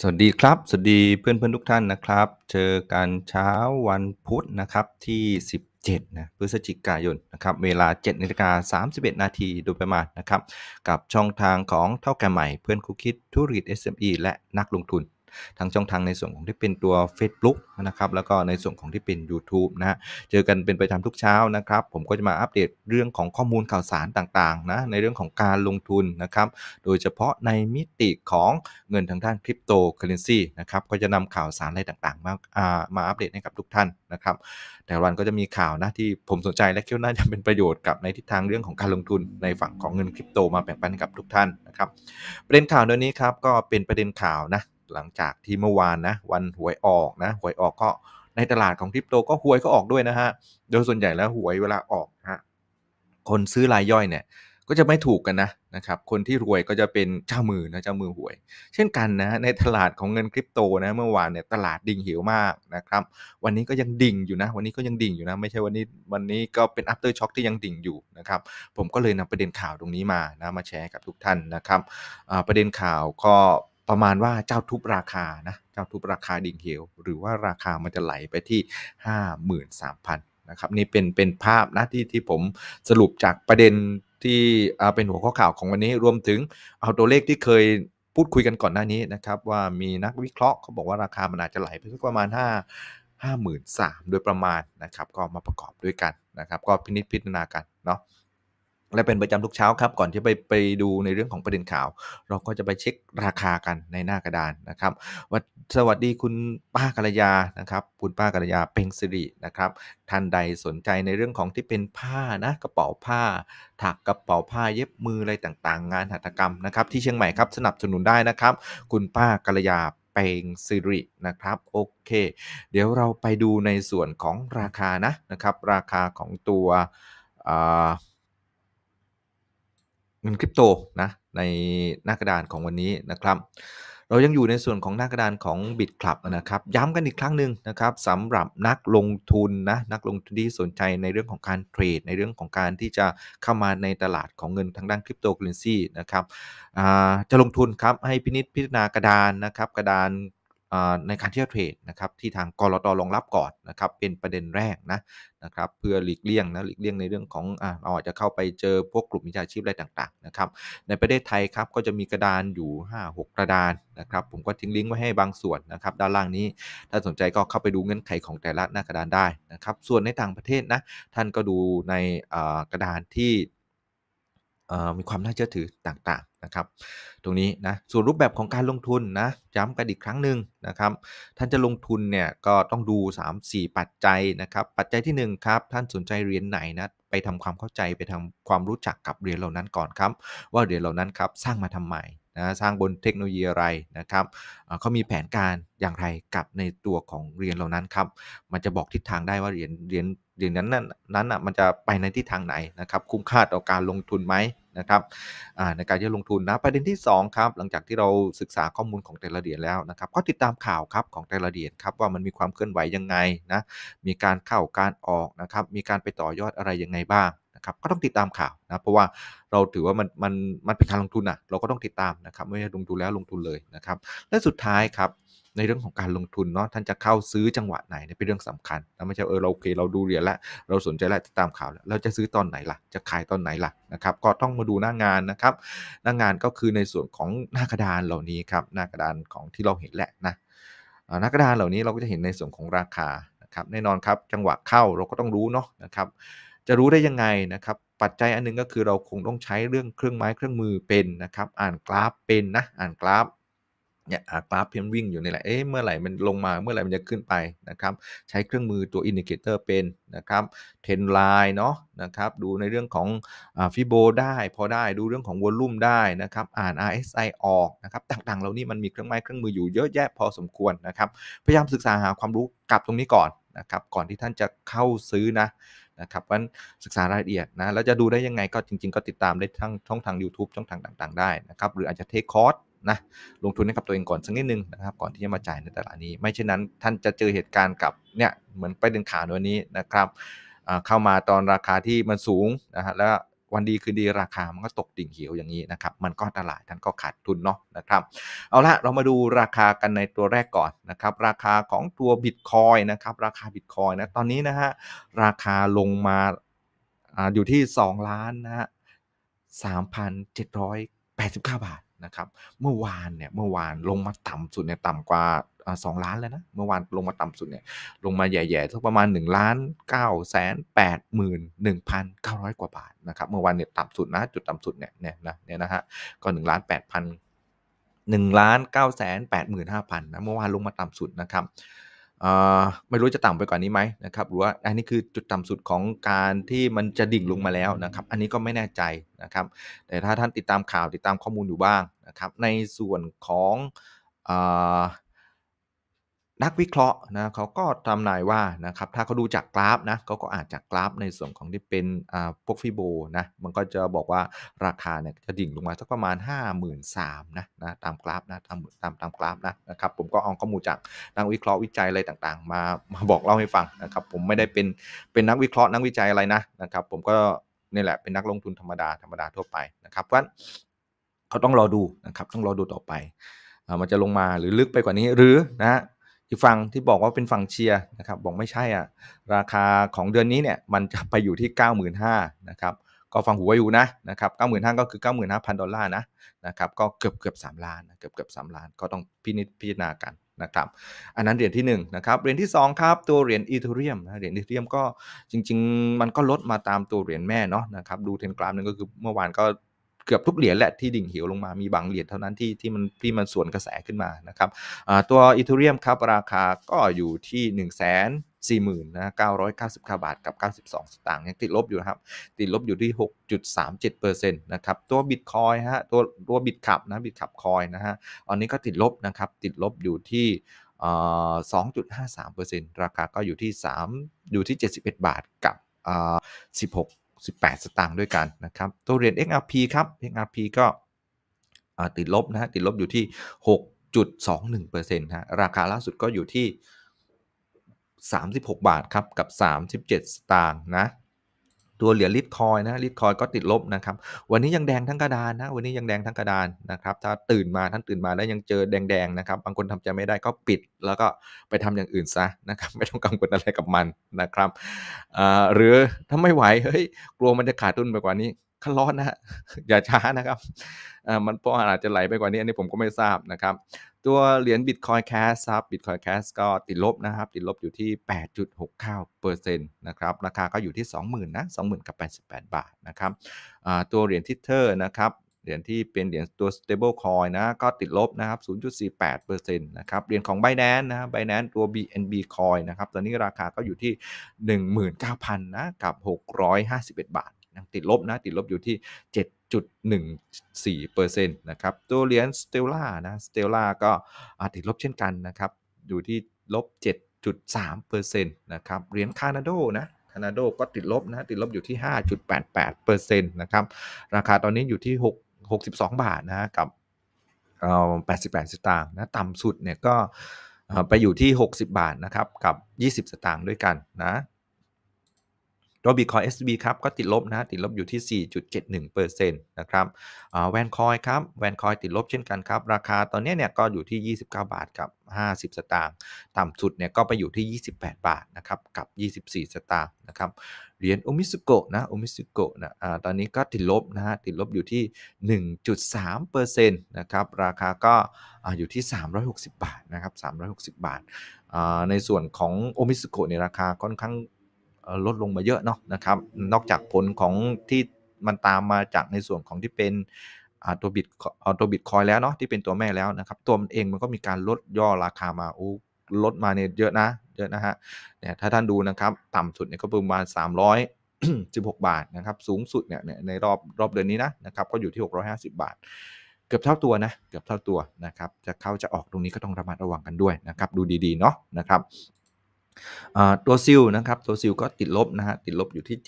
สวัสดีครับ สวัสดีเพื่อนเพื่อนทุกท่านนะครับ เจอกันเช้าวันพุธนะครับที่ 17 นะพฤศจิกายนนะครับ เวลา7นาฬิกา31 นาทีโดยประมาณนะครับ กับช่องทางของเท่าแก่ใหม่เพื่อนคุกคิดธุรกิจ SME และนักลงทุน ทั้งช่องทางในส่วนของที่เป็นตัว Facebook นะครับแล้วก็ในส่วนของที่เป็น YouTube นะเจอกันเป็นประจำทุกเช้านะครับ ผมก็จะมาอัปเดตเรื่องของข้อมูลข่าวสารต่างๆนะในเรื่องของการลงทุนนะครับโดยเฉพาะในมิติของเงินทางด้านคริปโตเคอเรนซีนะครับก็จะนำข่าวสารอะไรต่างๆ มาอ่ามาอัปเดตให้กับทุกท่านนะครับแต่วันก็จะมีข่าวนะที่ผมสนใจและคิดว่าน่าจะเป็นประโยชน์กับในทิศทางเรื่องของการลงทุนในฝั่งของเงินคริปโตมาแบ่งปันให้กับทุกท่านนะครับประเด็นข่าวเรื่องนี้ครับก็เป็นประเด็นข่าวนะ หลังจากที่เมื่อวานนะวันหวยออกนะหวยออกก็ในตลาดของคริปโตก็หวยก็ออกด้วยนะฮะโดยส่วนใหญ่แล้วหวยเวลาออกนะฮะคนซื้อรายย่อยเนี่ยก็จะไม่ถูกกันนะนะครับคนที่รวยก็จะเป็นเจ้ามือนะเจ้ามือหวย เช่นกันนะในตลาดของเงินคริปโตนะเมื่อวานเนี่ยตลาดดิ่งเหวมากนะครับวันนี้ก็ยังดิ่งอยู่นะ วันนี้ก็ยังดิ่งอยู่นะไม่ใช่วันนี้วันนี้ก็เป็น after shock ที่ยังดิ่งอยู่นะครับผมก็เลยนำประเด็นข่าวตรงนี้มานะมาแชร์กับทุกท่านนะครับประเด็นข่าวก็ ประมาณว่าเจ้าทุบราคานะเจ้าทุบราคาดิ่งเหวหรือว่าราคามันจะไหลไปที่ 53,000นะครับนี่เป็นเป็นภาพนะที่ที่ผมสรุปจากประเด็นที่เป็นหัวข้อข่าวของวันนี้รวมถึงเอาตัวเลขที่เคยพูดคุยกันก่อนหน้านี้นะครับว่ามีนักวิเคราะห์เขาบอกว่าราคามันอาจจะไหลไปสักประมาณ 5 53,000โดยประมาณนะครับก็มาประกอบด้วยกันนะครับก็พินิจพิจารณากันเนาะ และเป็นประจำทุกเช้าครับ ก่อนที่ไปไปดูในเรื่องของประเด็นข่าว เราก็จะไปเช็คราคากันในหน้ากระดานนะครับวัดสวัสดีคุณป้ากัลยานะครับ คุณป้ากัลยาเพ็งสิรินะครับท่านใดสนใจในเรื่องของที่เป็นผ้านะกระเป๋าผ้า ถักกระเป๋าผ้าเย็บมืออะไรต่างๆ งานหัตถกรรมนะครับ ที่เชียงใหม่ครับสนับสนุนได้นะครับ คุณป้ากัลยาเปงสิรินะครับโอเค เดี๋ยวเราไปดูในส่วนของราคานะนะครับ ราคาของตัวอ่า งินคริปโตนะในหน้ากระดานของวันนี้นะครับ เรายังอยู่ในส่วนของหน้ากระดานของ b i t c l u b นะครับ ย้ำกันอีกครั้งหนึ่งนะครับสำหรับนักลงทุนนะนักลงทุนที่สนใจในเรื่องของการเทรด ในเรื่องของการที่จะเข้ามาในตลาดของเงินทางด้านคริปโตเคอเรนซีนะครับจะลงทุนครับให้พินิจพิจารณากระดานนะครับกระดาน ในการที่จะเทรดนะครับที่ทางกรอตรองรับก่อนนะครับเป็นประเด็นแรกนะนะครับเพื่อหลีกเลี่ยงนะหลีกเลี่ยงในเรื่องของอเราอาจจะเข้าไปเจอพวกกลุ่มมิจฉาชีพอะไรต่างๆนะครับในประเทศไทยครับก็จะมีกระดานอยู่ 5-6 กระดานนะครับผมก็ทิ้งลิงก์ไว้ให้บางส่วนนะครับด้านล่างนี้ ถ้าสนใจก็เข้าไปดูเงื่อนไขของแต่ละหน้ากระดานได้นะครับส่วนในต่างประเทศนะท่านก็ดูในกระดานที่ มีความน่าเชื่อถือต่างๆนะครับ ตรงนี้นะส่วนรูปแบบของการลงทุนนะย้ำกันอีกครั้งหนึ่งนะครับ ท่านจะลงทุนเนี่ยก็ต้องดู 3-4 ปัจจัยนะครับ ปัจจัยที่1ครับท่านสนใจเหรียญไหนนะไปทำความเข้าใจไปทำความรู้จักกับเหรียญเหล่านั้นก่อนครับ ว่าเหรียญเหล่านั้นครับสร้างมาทำไม นะสร้างบนเทคโนโลยีอะไรนะครับเขามีแผนการอย่างไรกับในตัวของเหรียญเหล่านั้นครับมันจะบอกทิศทางได้ว่าเหรียญเหรียญเหรียญนั้นนั้นนั้นอะมันจะไปในทิศทางไหนนะครับคุ้มค่าต่อการลงทุนไหมนะครับในการที่จะลงทุนนะประเด็นที่สองครับหลังจากที่เราศึกษาข้อมูลของแต่ละเหรียญแล้วนะครับก็ติดตามข่าวครับของแต่ละเหรียญครับว่ามันมีความเคลื่อนไหวยังไงนะมีการเข้าการออกนะครับมีการไปต่อยอดอะไรยังไงบ้าง นะครับก็ต้องติดตามข่าวนะเพราะว่าเราถือว่ามันมันมันเป็นการลงทุนอะเราก็ต้องติดตามนะครับไม่ใช่ลงทุนแล้วลงทุนเลยนะครับและสุดท้ายครับในเรื่องของการลงทุนเนาะท่านจะเข้าซื้อจังหวะไหนเนี่ยเป็นเรื่องสำคัญนะไม่ใช่เออเราโอเคเราดูเหรียญแล้วเราสนใจแล้วติดตามข่าวแล้วเราจะซื้อตอนไหนล่ะ จะขายตอนไหนล่ะนะครับก็ต้องมาดูหน้างานนะครับ หน้างานก็คือในส่วนของหน้ากระดานเหล่านี้ครับหน้ากระดานของที่เราเห็นแหละนะหน้ากระดานเหล่านี้เราก็จะเห็นในส่วนของราคานะครับแน่นอนครับจังหวะเข้าเราก็ต้องรู้เนาะนะครับ จะรู้ได้ยังไงนะครับ ปัจจัยอันหนึงก็คือเราคงต้องใช้เรื่องเครื่องไม้เครื่องมือเป็นนะครับ อ่านกราฟเป็นนะ อ่านกราฟเนี่ยกราฟเพียงวิ่งอยู่นี่แหละ เอ๊ะ เมื่อไหร่มันลงมา เมื่อไหร่มันจะขึ้นไปนะครับ ใช้เครื่องมือตัวอินดิเคเตอร์เป็นนะครับ เทรนไลน์เนาะนะครับ ดูในเรื่องของฟิโบได้พอได้ ดูเรื่องของวอลลุ่มได้นะครับ อ่าน RSI ออกนะครับ ต่างๆ เหล่านี้มันมีเครื่องไม้เครื่องมืออยู่เยอะแยะพอสมควรนะครับ พยายามศึกษาหาความรู้กับตรงนี้ก่อนนะครับ ก่อนที่ท่านจะเข้าซื้อนะ นะครับเพราะฉะนั้นศึกษารายละเอียดนะแล้วจะดูได้ยังไงก็จริง ๆ ก็ติดตามได้ทั้งช่องทาง YouTube ช่องทางต่าง ๆ ได้นะครับหรืออาจจะเทคคอร์สนะลงทุนให้กับตัวเองก่อนสักนิดนึงนะครับก่อนที่จะมาจ่ายในตลาดนี้ ไม่เช่นนั้นท่านจะเจอเหตุการณ์กับเนี่ยเหมือนไปเดินขาวในวันนี้นะครับเข้ามาตอนราคาที่มันสูงนะฮะแล้ว วันดีคืนดีราคามันก็ตกดิ่งเหวอย่างนี้นะครับ มันก็ตลาดท่านก็ขาดทุนเนาะนะครับ เอาละเรามาดูราคากันในตัวแรกก่อนนะครับ ราคาของตัวบิตคอยนะครับ ราคาบิตคอยนะตอนนี้นะฮะราคาลงมาออยู่ที่ 2 ล้านนะฮะ3,789บาท นะครับเมื่อวานเนี่ยเมื่อวานลงมาต่ำสุดเนี่ยต่ำกว่าสองล้านแล้วนะเมื่อวานลงมาต่ำสุดเนี่ยลงมาแย่ๆสักประมาณ1ล้านเก้าแสนแปดหมื่นหนึ่งพันเก้าร้อยกว่าบาทนะครับเมื่อวานเนี่ยต่ำสุดนะจุดต่ำสุดเนี่ยเนี่ยนะเนี่ยนะฮะก็หนึ่งล้านแปดพันหนึ่งล้านเก้าแสนแปดหมื่นห้าพันนะเมื่อวานลงมาต่ำสุดนะครับ ไม่รู้จะต่ำไปกว่านี้ไหมนะครับหรือว่าอันนี้คือจุดต่ำสุดของการที่มันจะดิ่งลงมาแล้วนะครับ อันนี้ก็ไม่แน่ใจนะครับ แต่ถ้าท่านติดตามข่าวติดตามข้อมูลอยู่บ้างนะครับ ในส่วนของอ นักวิเคราะห์นะเขาก็ทำนายว่านะครับถ้าเขาดูจากกราฟนะเขาก็อาจจากกราฟในส่วนของที่เป็นอ่าพวกฟิโบนะมันก็จะบอกว่าราคาเนี่ยจะดิ่งลงมาสักประมาณ 53,000นะนะตามกราฟนะตามตามตามกราฟนะนะครับผมก็เอาข้อมูลจากนักวิเคราะห์วิจัยอะไรต่างๆ มามาบอกเล่าให้ฟังนะครับผมไม่ได้เป็นเป็นนักวิเคราะห์นักวิจัยอะไรนะนะครับผมก็นี่แหละเป็นนักลงทุนธรรมดาธรรมดาทั่วไปนะครับเพราะเขาต้องรอดูนะครับต้องรอดูต่อไปมันจะลงมาหรือลึกไปกว่านี้หรือนะ อีกฝั่งที่บอกว่าเป็นฝั่งเชียร์นะครับบอกไม่ใช่อะราคาของเดือนนี้เนี่ยมันจะไปอยู่ที่ 95,000นะครับก็ฟังหูไว้อยู่นะนะครับ95,000ก็คือ 95,000 ดอลลาร์นะนะครับก็เกือบเกือบ3ล้านนะเกือบเกือบ3ล้านก็ต้องพินิจพิจารณากันนะครับอันนั้นเหรียญที่1นะครับเหรียญที่ 2 ครับ ตัวเหรียญอีเธเรียมนะเหรียญอีเธเรียมก็จริง ๆ มันก็ลดมาตามตัวเหรียญแม่เนาะนะครับดูเทรนกราฟนึงก็คือเมื่อวานก็ เกือบทุกเหรียญแหละที่ดิ่งเหวลงมามีบางเหรียญเท่านั้นที่ที่มันที่มันสวนกระแสขึ้นมานะครับตัวอีเธเรียมครับราคาก็อยู่ที่1 4 0 0 0 0นะ999บาบาทกับ92สตางค์ยังติดลบอยู่นะครับติดลบอยู่ที่6.37%นต์นะครับตัวบิตคอยฮะตัวตัวบิตขับนะบิตขับคอยนะฮะตอนนี้ก็ติดลบนะครับติดลบอยู่ที่สองจุดห้าสามเปอ่อ2.53%ราคาก็อยู่ที่3อยู่ที่71บเอ็ดบาทกับอ่า16 18 สตางค์ด้วยกันนะครับ ตัวเหรียญ XRP ครับ XRP ก็ติดลบนะฮะติดลบอยู่ที่ 6.21%ฮะราคาล่าสุดก็อยู่ที่ 36 บาทครับกับ 37 สตางค์นะ ตัวเหรียญลิตคอยนะลิตคอยก็ติดลบนะครับ วันนี้ยังแดงทั้งกระดานนะวันนี้ยังแดงทั้งกระดานนะครับ ถ้าตื่นมาท่านตื่นมาแล้วยังเจอแดงๆนะครับ บางคนทำใจไม่ได้ก็ปิด แล้วก็ไปทำอย่างอื่นซะนะครับไม่ต้องกังวลอะไรกับมันนะครับหรือถ้าไม่ไหวเฮ้ยกลัวมันจะขาดทุนไปกว่านี้ คันร้อนนะฮะอย่าช้านะครับมันเพราะอาจจะไหลไปกว่านี้อันนี้ผมก็ไม่ทราบนะครับ ตัวเหรียญ Bitcoin Cash ครับ Bitcoin Cash ก็ติดลบนะครับ ติดลบอยู่ที่ 8.69%นะครับ ราคาก็อยู่ที่ 20,000นะ20,000กับ88 บาทนะครับตัวเหรียญ Tether นะครับเหรียญที่เป็นเหรียญตัว stable coin นะ ก็ติดลบนะครับ 0.48%นะครับ เหรียญของ Binance นะ Binance ตัว BNB coin นะครับ ตอนนี้ราคาก็อยู่ที่ 19,000นะ กับ 651 บาท ยังติดลบนะ ติดลบอยู่ที่ 7.14%นะครับ ตัวเหรียญ Stellar นะ Stellar ก็ติดลบเช่นกันนะครับ อยู่ที่ลบ 7.3%นะครับ เหรียญ Canado นะ Canado ก็ติดลบนะติดลบอยู่ที่ 5.88%นะครับ ราคาตอนนี้อยู่ที่ 6 62 บาทนะกับ88 สตางค์นะต่ำสุดเนี่ยก็ไปอยู่ที่ 60 บาทนะครับกับ 20 สตางค์ด้วยกันนะ ตัว Bitcoin SB ครับก็ติดลบนะติดลบอยู่ที่ 4.71%นะครับแวนคอยครับแวนคอยติดลบเช่นกันครับ ราคาตอนนี้เนี่ยก็อยู่ที่ 29 บาทกับ 50 สตางค์ต่ำสุดเนี่ยก็ไปอยู่ที่ 28 บาทนะครับกับ 24 สตางค์นะครับเหรียญโอมิสุโกะนะโอมิสุโกะนะอ่าตอนนี้ก็ติดลบนะฮะติดลบอยู่ที่ 1.3%นะครับราคาก็อ่าอยู่ที่ 360 บาทนะครับ360 บาทอ่าในส่วนของโอมิสุโกะเนี่ยราคาค่อนข้าง ลดลงมาเยอะเนาะนะครับ นอกจากผลของที่มันตามมาจากในส่วนของที่เป็นตัวบิตตัวบิตคอยแล้วเนาะที่เป็นตัวแม่แล้วนะครับ ตัวมันเองมันก็มีการลดย่อราคามาโอ้ลดมาเนี่ยเยอะนะเยอะนะฮะเนี่ยถ้าท่านดูนะครับ ต่ำสุดเนี่ยก็ประมาณ 316 บาทนะครับ สูงสุดเนี่ยในรอบรอบเดือนนี้นะนะครับ ก็อยู่ที่ 650 บาท เกือบเท่าตัวนะ เกือบเท่าตัวนะครับ จะเข้าจะออกตรงนี้ก็ต้องระมัดระวังกันด้วยนะครับ ดูดีๆเนาะนะครับ ตัวซิลนะครับตัวซิลก็ติดลบนะฮะติดลบอยู่ที่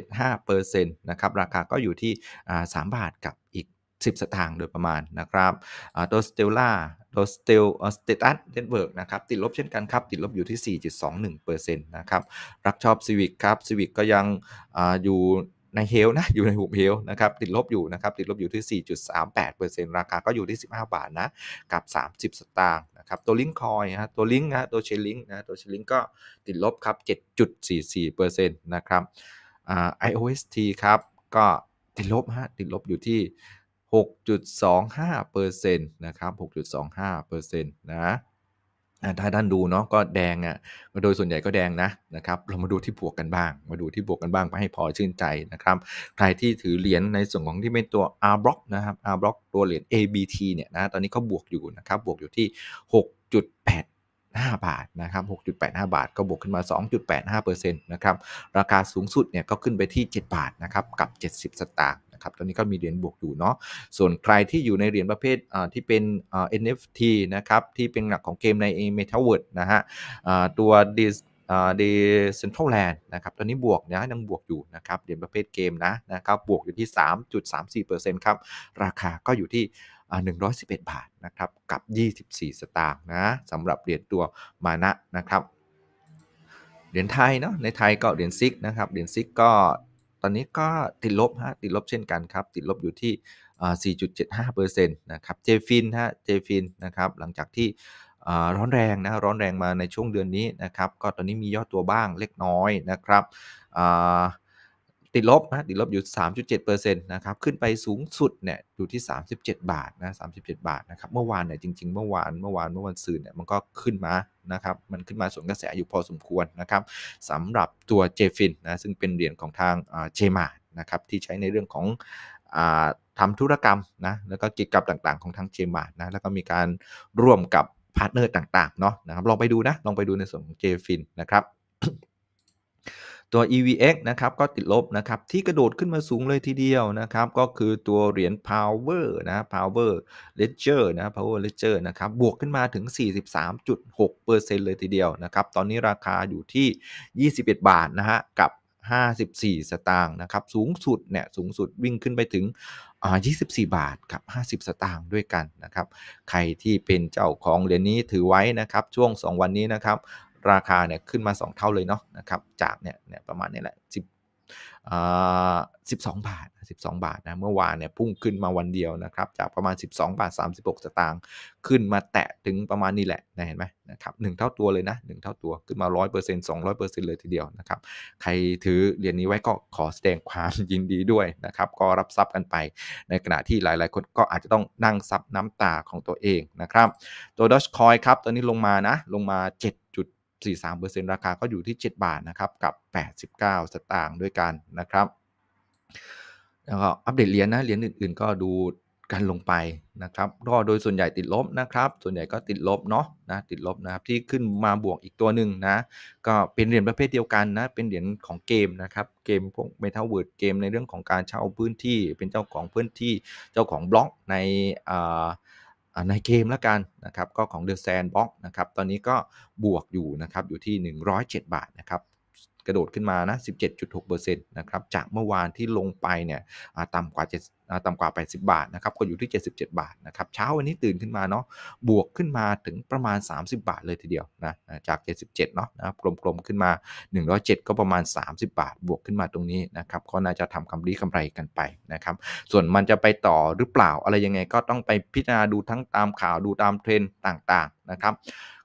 7.75%นะครับราคาก็อยู่ที่อ่า3บาทกับอีก 10 สตางค์โดยประมาณนะครับตัวสเตลล่าตัวสเตลสเตตัสเน็ตเวิร์กนะครับติดลบเช่นกันครับ ติดลบอยู่ที่ 4.21%นะครับรักชอบซีวิกครับซีวิกก็ยังออยู่ ในเฮลนะอยู่ในหุบเฮลนะครับติดลบอยู่นะครับติดลบอยู่ที่ 4.38%ราคาก็อยู่ที่ 15 บาทนะกับ 30 สตางค์นะครับตัวลิงคอยฮะตัวลิงนะตัวเชลลิงนะตัวเชลลิงก็ติดลบครับ 7.44%นะครับอ่า IOST ครับก็ติดลบฮะติดลบอยู่ที่ 6.25%นะครับ 6.25%นะอ่า ถ้าท่านดูเนาะก็แดงอะ่ะโดยส่วนใหญ่ก็แดงนะนะครับ เรามาดูที่บวกกันบ้าง มาดูที่บวกกันบ้างให้พอชื่นใจนะครับใครที่ถือเหรียญในส่วนของที่เป็นตัว R block นะครับ R block ตัวเหรียญ ABT เนี่ยนะตอนนี้ก็บวกอยู่นะครับบวกอยู่ที่ 6.8 5 บาทนะครับ 6.85 บาท ก็บวกขึ้นมา 2.85%นะครับ ราคาสูงสุดเนี่ยก็ขึ้นไปที่ 7 บาทนะครับ กับ 70 สตางค์ นะครับตอนนี้ก็มีเหรียญบวกอยู่เนาะส่วนใครที่อยู่ในเหรียญประเภทที่เป็น NFT นะครับที่เป็นหลักของเกมใน Metaverse นะฮะตัว Dis เดเซ็นทรัลแลนด์นะครับ ตอนนี้บวกนะยังบวกอยู่นะครับเหรียญประเภทเกมนะนะครับ บวกอยู่ที่ 3.34%ครับ ราคาก็อยู่ที่ 111 บาทนะครับ กับ 24 สตางค์นะสำหรับเหรียญตัวมานะนะครับ เหรียญไทยเนาะ ในไทยก็เหรียญซิกนะครับ เหรียญซิกก็ อนนี้ก็ติดลบฮะติดลบเช่นกันครับ ติดลบอยู่ที่ 4.75%นะครับเจฟินฮะเจฟินนะครับหลังจากที่ร้อนแรงนะร้อนแรงมาในช่วงเดือนนี้นะครับ ก็ตอนนี้มียอดตัวบ้างเล็กน้อยนะครับ ติดลบนะติดลบอยู่ 3.7%นะครับขึ้นไปสูงสุดเนี่ยอยู่ที่ 37 บาทนะ37 บาทนะครับเมื่อวานเนี่ยจริง ๆ เมื่อวานเมื่อวานเมื่อวันซืนเนี่ยมันก็ขึ้นมานะครับมันขึ้นมาสวนกระแสอยู่พอสมควรนะครับสำหรับตัวเจฟินนะซึ่งเป็นเหรียญของทางเจมานะครับที่ใช้ในเรื่องของทำธุรกรรมนะแล้วก็กิจกรรมต่างๆ ของทางเจมาร์นะแล้วก็มีการร่วมกับพาร์ทเนอร์ต่างๆเนาะนะครับลองไปดูนะ ลองไปดูในส่วนของ JFIN นะครับ ตัว EVX นะครับก็ติดลบนะครับที่กระโดดขึ้นมาสูงเลยทีเดียวนะครับก็คือตัวเหรียญ Power นะ Power Ledger นะ Power Ledger นะครับบวกขึ้นมาถึง 43.6%เลยทีเดียวนะครับตอนนี้ราคาอยู่ที่ 21 บาทนะฮะกับ54 สตางค์นะครับสูงสุดเนี่ยสูงสุดวิ่งขึ้นไปถึง 24 บาทกับ 50 สตางค์ด้วยกันนะครับ ใครที่เป็นเจ้าของเหรียญนี้ถือไว้นะครับ ช่วง 2 วันนี้นะครับ ราคาเนี่ยขึ้นมา 2 เท่าเลยเนาะนะครับจากเนี่ยเนี่ยประมาณนี้แหละ10อ่า12บาท 12 บาทนะเมื่อวานเนี่ยพุ่งขึ้นมาวันเดียวนะครับจากประมาณ 12 บาท 36 สตางค์ขึ้นมาแตะถึงประมาณนี้แหละนะเห็นไหมนะครับหเท่าตัวเลยนะ1เท่าตัวขึ้นมา 100% 200%เลยทีเดียวนะครับใครถือเหรียญนี้ไว้ก็ขอแสดงความยินดีด้วยนะครับก็รับทรัพย์กันไป ในขณะที่หลายๆ คนก็อาจจะต้องนั่งซับน้ำตาของตัวเองนะครับตัว Dogecoin ครับตอนนี้ลงมานะลงมา 7 43%ราคาก็อยู่ที่ 7 บาทนะครับกับ 89 สตางค์ด้วยกันนะครับแล้วก็อัปเดตเหรียญนะเหรียญอื่นๆ ก็ดูกันลงไปนะครับก็โดยส่วนใหญ่ติดลบนะครับ ส่วนใหญ่ก็ติดลบเนาะนะติดลบนะครับที่ขึ้นมาบวกอีกตัวหนึ่งนะก็เป็นเหรียญประเภทเดียวกันนะเป็นเหรียญของเกมนะครับเกมพวก Metaverse เกมในเรื่องของการเช่าพื้นที่เป็นเจ้าของพื้นที่เจ้าของบล็อกในอ่า ในเกมแล้วกันนะครับก็ของเดอะแซนบ็อกนะครับตอนนี้ก็บวกอยู่นะครับอยู่ที่ 107 บาทนะครับ กระโดดขึ้นมานะ 17.6%นะครับ จากเมื่อวานที่ลงไปเนี่ยต่ำกว่า7ต่ำกว่า 80 บาทนะครับ ก็อยู่ที่ 77 บาทนะครับ เช้าวันนี้ตื่นขึ้นมาเนาะ บวกขึ้นมาถึงประมาณ 30 บาทเลยทีเดียวนะ จาก 77 เนาะนะครับ กลมๆ ขึ้นมา 107 ก็ประมาณ 30 บาท บวกขึ้นมาตรงนี้นะครับก็น่าจะทำกำไรกำไรกันไปนะครับ ส่วนมันจะไปต่อหรือเปล่า อะไรยังไงก็ต้องไปพิจารณาดูทั้งตามข่าว ดูตามเทรนด์ต่างๆ นะครับ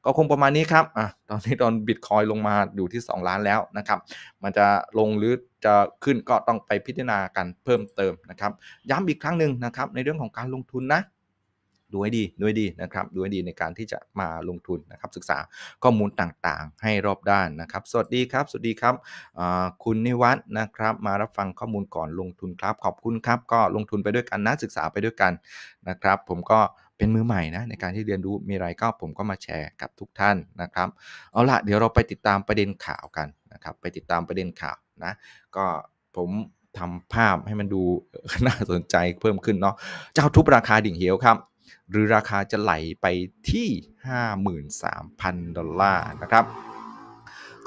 ก็คงประมาณนี้ครับอะตอนนี้ตอนบิตคอยลงมาอยู่ที่ 2 ล้านแล้วนะครับ มันจะลงหรือจะขึ้นก็ต้องไปพิจารณากันเพิ่มเติมนะครับ ย้ำอีกครั้งหนึ่งนะครับ ในเรื่องของการลงทุนนะดูให้ดีดูให้ดีนะครับดูให้ดีในการที่จะมาลงทุนนะครับ ศึกษาข้อมูลต่างๆ ให้รอบด้านนะครับ สวัสดีครับ สวัสดีครับคุณนิวัฒน์นะครับ มารับฟังข้อมูลก่อนลงทุนครับ ขอบคุณครับ ก็ลงทุนไปด้วยกันนะศึกษาไปด้วยกันนะครับ ผมก็ เป็นมือใหม่นะในการที่เรียนรู้มีอะไรก็ผมก็มาแชร์กับทุกท่านนะครับ เอาละเดี๋ยวเราไปติดตามประเด็นข่าวกันนะครับ ไปติดตามประเด็นข่าวนะก็ผมทำภาพให้มันดูน่าสนใจเพิ่มขึ้นเนาะเจ้าทุบราคาดิ่งเหวครับ หรือราคาจะไหลไปที่ 53,000 ดอลลาร์นะครับ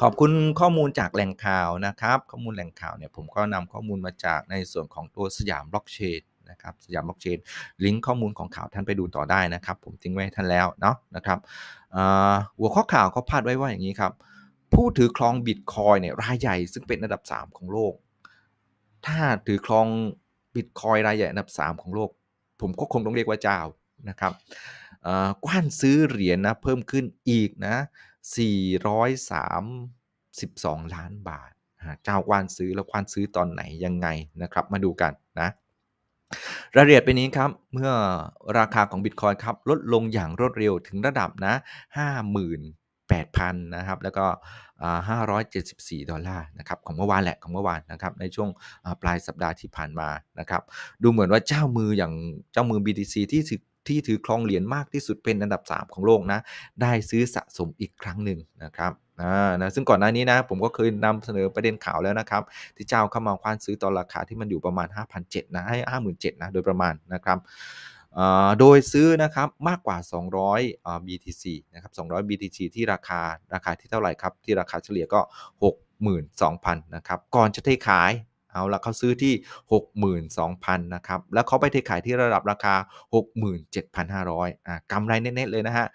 ขอบคุณข้อมูลจากแหล่งข่าวนะครับ ข้อมูลแหล่งข่าวเนี่ยผมก็นำข้อมูลมาจากในส่วนของตัวสยามบล็อกเชน นะครับสยามบล็อกเชนลิงก์ข้อมูลของข่าวท่านไปดูต่อได้นะครับ ผมทิ้งไว้ท่านแล้วเนาะนะครับหัวข้อข่าวเขาพาดไว้ว่าอย่างนี้ครับ ผู้ถือครองบิตคอยเนี่ยรายใหญ่ซึ่งเป็นอันดับ 3 ของโลก ถ้าถือครองบิตคอยรายใหญ่อันดับ 3 ของโลก ผมก็คงต้องเรียกว่าเจ้านะครับกว้านซื้อเหรียญนะเพิ่มขึ้นอีกนะ 432 ล้านบาท เจ้ากว้านซื้อแล้วกว้านซื้อตอนไหนยังไงนะครับ มาดูกันนะ รายละเอียดเป็นนี้ครับ เมื่อราคาของบิตคอยครับลดลงอย่างรวดเร็วถึงระดับนะ58,000นะครับ แล้วก็ 574 ดอลลาร์นะครับของเมื่อวานแหละของเมื่อวานนะครับ ในช่วงปลายสัปดาห์ที่ผ่านมานะครับ ดูเหมือนว่าเจ้ามืออย่างเจ้ามือ BTC ที่ถือที่ถือครองเหรียญมากที่สุดเป็นอันดับ 3 ของโลกนะ ได้ซื้อสะสมอีกครั้งหนึ่งนะครับ อ่านะซึ่งก่อนหน้านี้นะผมก็เคยนำเสนอประเด็นข่าวแล้วนะครับ ที่เจ้าเข้ามาคว้านซื้อตอนราคาที่มันอยู่ประมาณ 5,700นะให้ 57,000นะโดยประมาณนะครับโดยซื้อนะครับมากกว่า 200 BTC นะครับ 200 BTC ที่ราคาราคาที่เท่าไหร่ครับ ที่ราคาเฉลี่ยก็ 62,000นะครับก่อนจะเทขาย เอาละเขาซื้อที่ 62,000นะครับ แล้วเขาไปเทขายที่ระดับราคา 67,500อ่ากำไรเน็ตๆเลยนะฮะ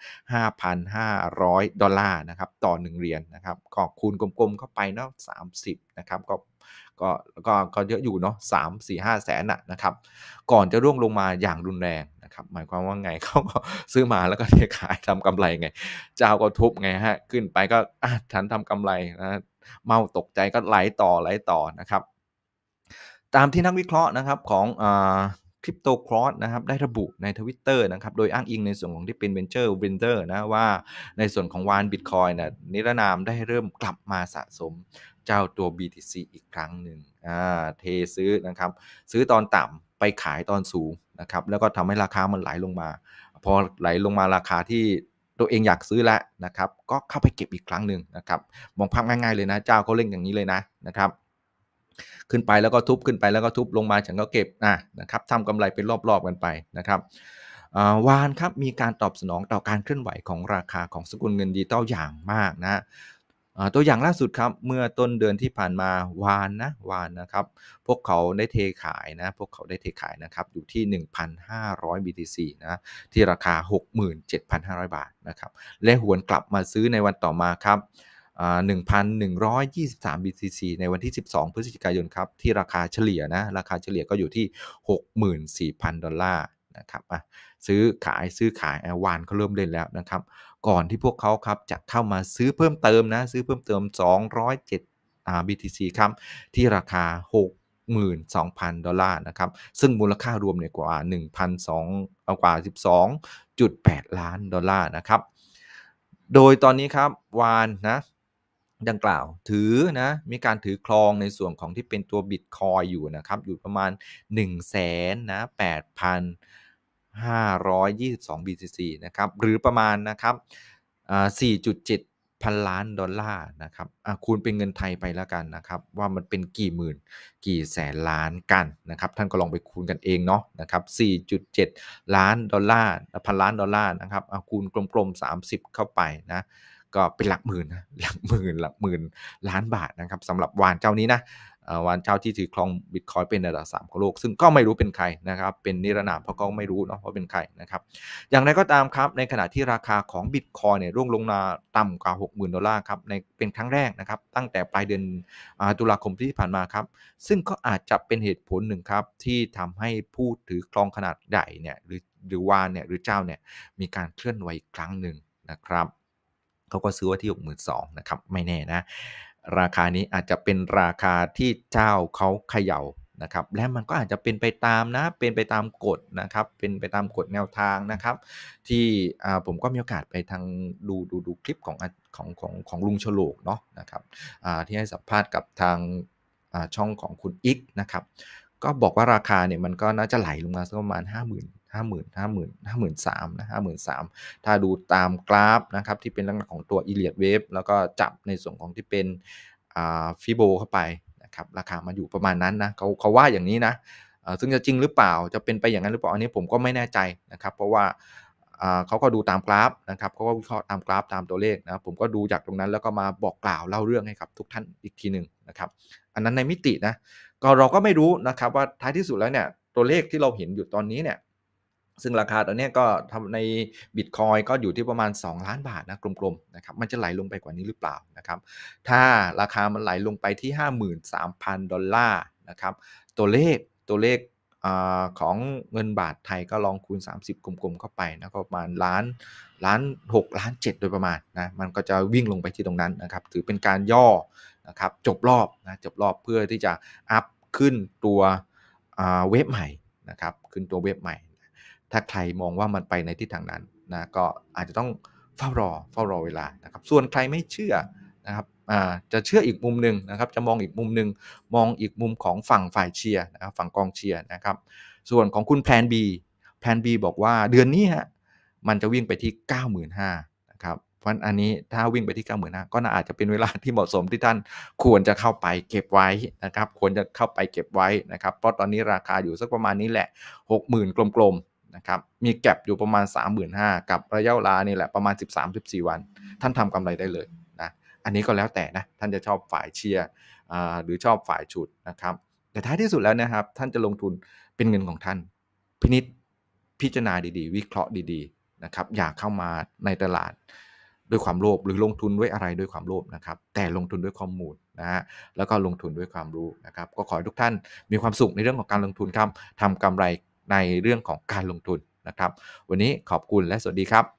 5,500 ดอลลาร์นะครับต่อ 1 เหรียญนนะครับก็คูณกลมๆเข้าไปเนาะ30 นะครับก็ก็ก็ก็เยอะอยู่เนาะสามสี่ห้าแสนอะนะครับ ก่อนจะร่วงลงมาอย่างรุนแรงนะครับ หมายความว่าไงเขาก็ซื้อมาแล้วก็เทขายทำกำไรไง เจ้าก็ทุบไงฮะ ขึ้นไปก็ฉันทำกำไรนะ เมาตกใจก็ไหลต่อไหลต่อนะครับ ตามที่นักวิเคราะห์นะครับของคริปโตครอสนะครับได้ระบุในทวิตเตอร์นะครับโดยอ้างอิงในส่วนของที่เป็น Venture v e n d o r นะว่าในส่วนของวานบิตคอยนะนิรนามได้เริ่มกลับมาสะสมเจ้าตัว BTC อีกครั้งหนึ่งอ่าเทซื้อนะครับซื้อตอนต่ำไปขายตอนสูงนะครับแล้วก็ทำให้ราคามันไหลลงมา พอไหลลงมาราคาที่ตัวเองอยากซื้อแล้วนะครับก็เข้าไปเก็บอีกครั้งหนึ่งนะครับมองภาพง่ายๆเลยนะเจ้าเขาเล่นอย่างนี้เลยนะนะครับ ขึ้นไปแล้วก็ทุบขึ้นไปแล้วก็ทุบลงมาฉันก็เก็บนะนะครับทำกำไรเป็นรอบๆกันไปนะครับวานครับมีการตอบสนองต่อการเคลื่อนไหวของราคาของสกุลเงินดิจิตอลอย่างมากนะตัวอย่างล่าสุดครับเมื่อต้นเดือนที่ผ่านมาวานนะวานนะครับ พวกเขาได้เทขายนะ พวกเขาได้เทขายนะครับอยู่ที่ 1,500 BTC นะที่ราคา 67,500 บาทนะครับและหวนกลับมาซื้อในวันต่อมาครับ 1,123 BTC ในวันที่ 12 พฤศจิกายนครับ ที่ราคาเฉลี่ยนะ ราคาเฉลี่ยก็อยู่ที่ 64,000 ดอลลาร์นะครับซื้อขายซื้อขายวานเขาเริ่มเล่นแล้วนะครับ ก่อนที่พวกเขาครับจะเข้ามาซื้อเพิ่มเติมนะ ซื้อเพิ่มเติม 207 BTC ครับที่ราคา62,000 ดอลลาร์นะครับ ซึ่งมูลค่ารวมเนี่ยกว่า 1,200กว่า 12.8 ล้านดอลลาร์นะครับ โดยตอนนี้ครับวานนะ ดังกล่าวถือนะมีการถือครองในส่วนของที่เป็นตัวบิตคอยอยู่นะครับอยู่ประมาณ 1 0 0 0 0แสนนะ8,522 BTC นะครับหรือประมาณนะครับ4.7พันล้านดอลลาร์นะครับคูณเป็นเงินไทยไปแล้วกันนะครับว่ามันเป็นกี่หมื่นกี่แสนล้านกันนะครับท่านก็ลองไปคูณกันเองเนาะนะครับ 4.7 ล้านดอลลาร์พันล้านดอลลาร์นะครับคูณกลมๆ 30 เข้าไปนะ ก็เป็นหลักหมื่นนะหลักหมื่นหลักหมื่นล้านบาทนะครับสำหรับวานเจ้านี้นะวานเจ้าที่ถือครองบิตคอยเป็นระดับสามของโลก ซึ่งก็ไม่รู้เป็นใครนะครับ เป็นนิรนามเพราะก็ไม่รู้เนาะว่าเป็นใครนะครับ อย่างไรก็ตามครับในขณะที่ราคาของบิตคอยเนี่ยร่วงลงมาต่ำกว่า 60,000 ดอลลาร์ครับในเป็นครั้งแรกนะครับ ตั้งแต่ปลายเดือนตุลาคมที่ผ่านมาครับ ซึ่งก็อาจจะเป็นเหตุผลหนึ่งครับ ที่ทำให้ผู้ถือครองขนาดใหญ่เนี่ยหรือหรือวานเนี่ยหรือเจ้าเนี่ยมีการเคลื่อนไหวอีกครั้งหนึ่งนะครับ เขาก็ซื้อไว้ที่62,000นะครับไม่แน่นะ ราคานี้อาจจะเป็นราคาที่เจ้าเขาเขย่านะครับและมันก็อาจจะเป็นไปตามนะ เป็นไปตามกฎนะครับ เป็นไปตามกฎแนวทางนะครับ ที่ผมก็มีโอกาสไปทางดูดูดูคลิปของของของของลุงฉลกเนาะนะครับที่ให้สัมภาษณ์กับทางช่องของคุณอิกนะครับ ก็บอกว่าราคาเนี่ยมันก็น่าจะไหลลงมาสักประมาณ 50,000 ห้าหมื่นห้าหมื่นห้าหมื่นสามนะห้าหมื่นสามถ้าดูตามกราฟนะครับที่เป็นลักษณะของตัวอีเลียดเวฟแล้วก็จับในส่วนของที่เป็นฟิโบเข้าไปนะครับราคามาอยู่ประมาณนั้นนะเขาเขาว่าอย่างนี้นะซึ่งจะจริงหรือเปล่าจะเป็นไปอย่างนั้นหรือเปล่าอันนี้ผมก็ไม่แน่ใจนะครับ เพราะว่าเขาก็ดูตามกราฟนะครับเขาก็วิเคราะห์ตามกราฟตามตัวเลขนะผมก็ดูจากตรงนั้นแล้วก็มาบอกกล่าวเล่าเรื่องให้กับทุกท่านอีกทีหนึ่งนะครับอันนั้นในมิตินะก็เราก็ไม่รู้นะครับว่าท้ายที่สุดแล้วเนี่ยตัวเลขที่เราเห็นอยู่ตอนนี้เนี่ย ซึ่งราคาตอนนี้ก็ทำในบิตคอยก็อยู่ที่ประมาณ 2 ล้านบาทนะกลมๆนะครับมันจะไหลลงไปกว่านี้หรือเปล่านะครับถ้าราคามันไหลลงไปที่ 53,000 ดอลลาร์นะครับตัวเลขตัวเลขอของเงินบาทไทยก็ลองคูณ 30 กลมๆเข้าไปนะก็ประมาณล้านล้าน6ล้าน7 โดยประมาณนะมันก็จะวิ่งลงไปที่ตรงนั้นนะครับถือเป็นการย่อนะครับจบรอบนะจบรอบเพื่อที่จะอัพขึ้นตัวเว็บใหม่นะครับขึ้นตัวเว็บใหม่ ถ้าใครมองว่ามันไปในทิศทางนั้นนะก็อาจจะต้องเฝ้ารอเฝ้ารอเวลานะครับ ส่วนใครไม่เชื่อนะครับจะเชื่ออีกมุมหนึ่งนะครับ จะมองอีกมุมหนึ่งมองอีกมุมของฝั่งฝ่ายเชียร์นะครับฝั่งกองเชียร์นะครับ ส่วนของคุณแพลน B แพลน B บอกว่าเดือนนี้ฮะมันจะวิ่งไปที่ 95,000นะครับเพราะอันนี้ถ้าวิ่งไปที่ 95,000ก็น่าอาจจะเป็นเวลาที่เหมาะสมที่ท่านควรจะเข้าไปเก็บไว้นะครับ ควรจะเข้าไปเก็บไว้นะครับ เพราะตอนนี้ราคาอยู่สักประมาณนี้แหละ 60,000 กลมๆ นะครับมีแก็บอยู่ประมาณ 35,000กับระยะเวลานี่แหละประมาณ 13-14 วัน ท่านทำกำไรได้เลยนะอันนี้ก็แล้วแต่นะท่านจะชอบฝ่ายเชียร์อ่าหรือชอบฝ่ายฉุดนะครับแต่ท้ายที่สุดแล้วนะครับ ท่านจะลงทุนเป็นเงินของท่าน พินิษพิจารณาดีๆ วิเคราะห์ดีๆนะครับอย่าเข้ามาในตลาดด้วยความโลภหรือลงทุนด้วยอะไรด้วยความโลภนะครับ แต่ลงทุนด้วยข้อมูลนะฮะแล้วก็ลงทุนด้วยความรู้นะครับ ก็ขอให้ทุกท่านมีความสุขในเรื่องของการลงทุนครับทำกำไร ในเรื่องของการลงทุนนะครับ วันนี้ขอบคุณและสวัสดีครับ